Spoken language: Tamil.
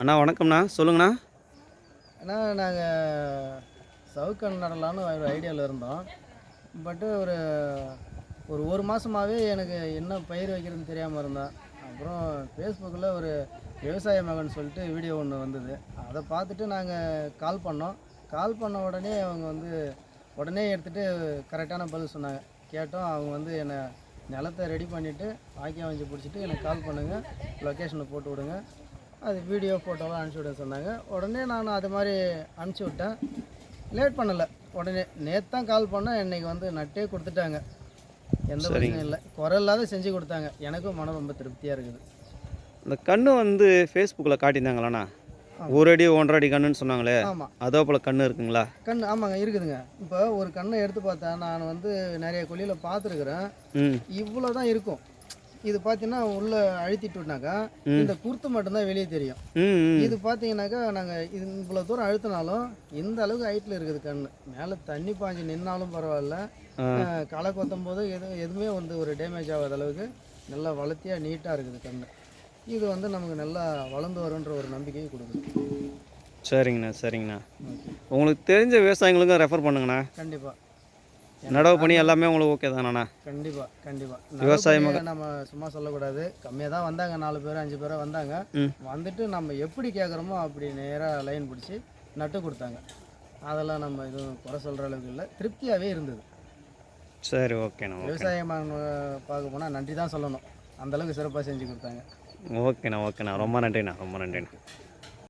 அண்ணா வணக்கம்ண்ணா. சொல்லுங்கண்ணா. அண்ணா நாங்கள் சவுக்கன் நடலான்னு ஒரு ஐடியாவில் இருந்தோம். பட்டு ஒரு ஒரு ஒரு மாதமாகவே எனக்கு என்ன பயிர் வைக்கிறதுன்னு தெரியாமல் இருந்தேன் அப்புறம் ஃபேஸ்புக்கில் ஒரு விவசாய மகன் சொல்லிட்டு வீடியோ ஒன்று வந்தது. அதை பார்த்துட்டு நாங்கள் கால் பண்ணோம். கால் பண்ண உடனே அவங்க வந்து உடனே எடுத்துகிட்டு கரெக்டான பதில் சொன்னாங்க. கேட்டோம். அவங்க வந்து என்னை நிலத்தை ரெடி பண்ணிவிட்டு ஆக்கியா வாங்கி பிடிச்சிட்டு எனக்கு கால் பண்ணுங்கள் லொக்கேஷனை போட்டு விடுங்க. அது வீடியோ ஃபோட்டோலாம் அனுப்பிச்சி விட சொன்னாங்க. உடனே நான் அது மாதிரி அனுப்பிச்சி விட்டேன். லேட் பண்ணலை. உடனே நேற்று தான் கால் பண்ணேன் இன்னைக்கு வந்து நட்டே கொடுத்துட்டாங்க. எந்த பிரச்சனையும் இல்லை. குறை இல்லாத செஞ்சு கொடுத்தாங்க. எனக்கும் மனம் ரொம்ப திருப்தியாக இருக்குது. இந்த கண்ணு வந்து ஃபேஸ்புக்கில் காட்டியிருந்தாங்களாண்ணா? ஒரு அடி ஒன்றரை அடி கண்ணுன்னு சொன்னாங்களே. ஆமாம் அதோ போல் கண்ணு இருக்குங்களா? கண் ஆமாங்க இருக்குதுங்க. இப்போ ஒரு கண்ணை எடுத்து பார்த்தா நான் வந்து நிறைய கொல்லியில் பார்த்துருக்குறேன். இவ்வளோ தான் இருக்கும். இது பார்த்தீங்கன்னா உள்ள அழுத்திட்டு விட்டாக்கா இந்த குருத்து மட்டும்தான் வெளியே தெரியும். இது பார்த்தீங்கன்னாக்கா நாங்கள் இது இவ்வளோ தூரம் அழுத்தினாலும் இந்த அளவுக்கு ஹைட்டில் இருக்குது கண் மேலே தண்ணி பாஞ்சு நின்னாலும் பரவாயில்ல. களை கொத்தும் போது எது எதுவுமே வந்து ஒரு டேமேஜ் ஆகாத அளவுக்கு நல்லா வளர்த்தியாக நீட்டாக இருக்குது கண் இது வந்து நமக்கு நல்லா வளர்ந்து வருன்ற ஒரு நம்பிக்கையை கொடுக்குது. சரிங்கண்ணா சரிங்கண்ணா. உங்களுக்கு தெரிஞ்ச விவசாயிங்களுக்கும் ரெஃபர் பண்ணுங்கண்ணா. கண்டிப்பாக நடவு பண்ணி எல்லாமே உங்களுக்கு ஓகே தானண்ணா? கண்டிப்பாக கண்டிப்பாக விவசாய நம்ம சும்மா சொல்லக்கூடாது. கம்மியாக தான் வந்தாங்க நாலு பேர் அஞ்சு பேரோ வந்தாங்க. வந்துட்டு நம்ம எப்படி கேட்குறோமோ அப்படி நேராக லைன் பிடிச்சி நட்டு கொடுத்தாங்க. அதெல்லாம் நம்ம எதுவும் குறை சொல்கிற அளவுக்கு இல்லை. திருப்தியாகவே இருந்தது. சரி ஓகேண்ணா ஓகே விவசாயமான பார்க்க போனால் நன்றி தான் சொல்லணும். அந்த அளவுக்கு சிறப்பாக செஞ்சு கொடுத்தாங்க. ஓகேண்ணா ஓகேண்ணா ரொம்ப நன்றிண்ணா ரொம்ப நன்றிண்ணா.